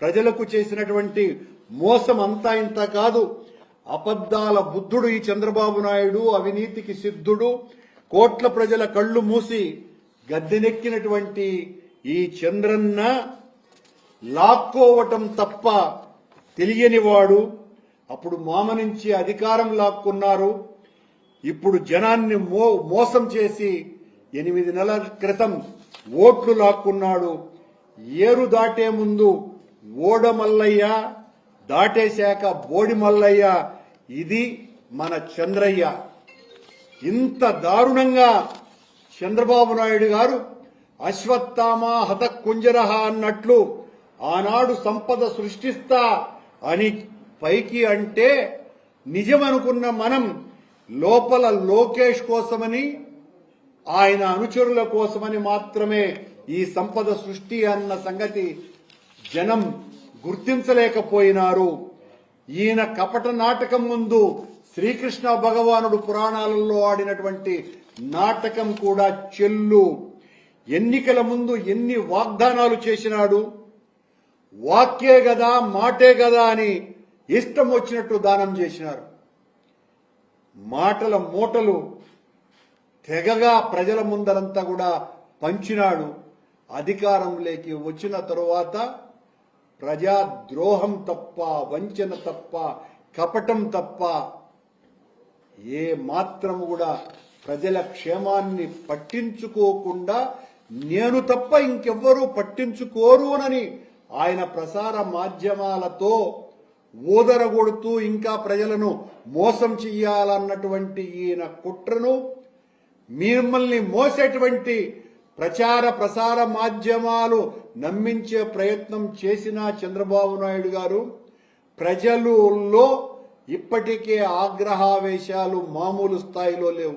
ప్రజలకు చేసినటువంటి మోసం అంతా ఇంత కాదు. అబద్దాల బుద్ధుడు ఈ చంద్రబాబు నాయుడు అవినీతికి సిద్ధుడు కోట్ల ప్రజల కళ్ళు మూసి గద్దెనెక్కినటువంటి ఈ చంద్రన్న లాక్కోవటం తప్ప తెలియనివాడు. అప్పుడు మామ నుంచి అధికారం లాక్కున్నారు. ఇప్పుడు జనాన్ని మో మోసం చేసి ఎనిమిది నెలల క్రితం ఓట్లు లాక్కున్నాడు. ఏరు దాటే ముందు ఓడమల్లయ్య దాటేశాక బోడి మల్లయ్య ఇది మన చంద్రయ్య. ఇంత దారుణంగా చంద్రబాబు నాయుడు గారు అశ్వత్థామ హత కుంజరహ అన్నట్లు ఆనాడు సంపద సృష్టిస్తా అని పైకి అంటే నిజమనుకున్న మనం లోపల లోకేష్ కోసమని ఆయన అనుచరుల కోసమని మాత్రమే ఈ సంపద సృష్టి అన్న సంగతి జనం గుర్తించలేకపోయినారు. ఈయన కపట నాటకం ముందు శ్రీకృష్ణ భగవానుడు పురాణాలలో ఆడినటువంటి నాటకం కూడా చెల్లు. ఎన్నికల ముందు ఎన్ని వాగ్దానాలు చేసినాడు? వాక్యే గదా మాటే గదా అని ఇష్టం వచ్చినట్టు దానం చేసినారు. మాటల మూటలు తెగగా ప్రజల ముందరంతా కూడా పంచినాడు. అధికారంలోకి వచ్చిన తరువాత ప్రజా ద్రోహం తప్ప వంచన తప్ప కపటం తప్ప ఏ మాత్రం కూడా ప్రజల క్షేమాన్ని పట్టించుకోకుండా నేను తప్ప ఇంకెవ్వరూ పట్టించుకోరునని ఆయన ప్రసార మాధ్యమాలతో ఊదరగొడుతూ ఇంకా ప్రజలను మోసం చెయ్యాలన్నటువంటి ఈయన కుట్రను మిమ్మల్ని మోసేటువంటి ప్రచార ప్రసార మాధ్యమాలు నమ్మించే ప్రయత్నం చేసిన చంద్రబాబు నాయుడు గారు ప్రజలలో ఇప్పటికే ఆగ్రహావేశాలు మామూలు స్థాయిలో లేవు.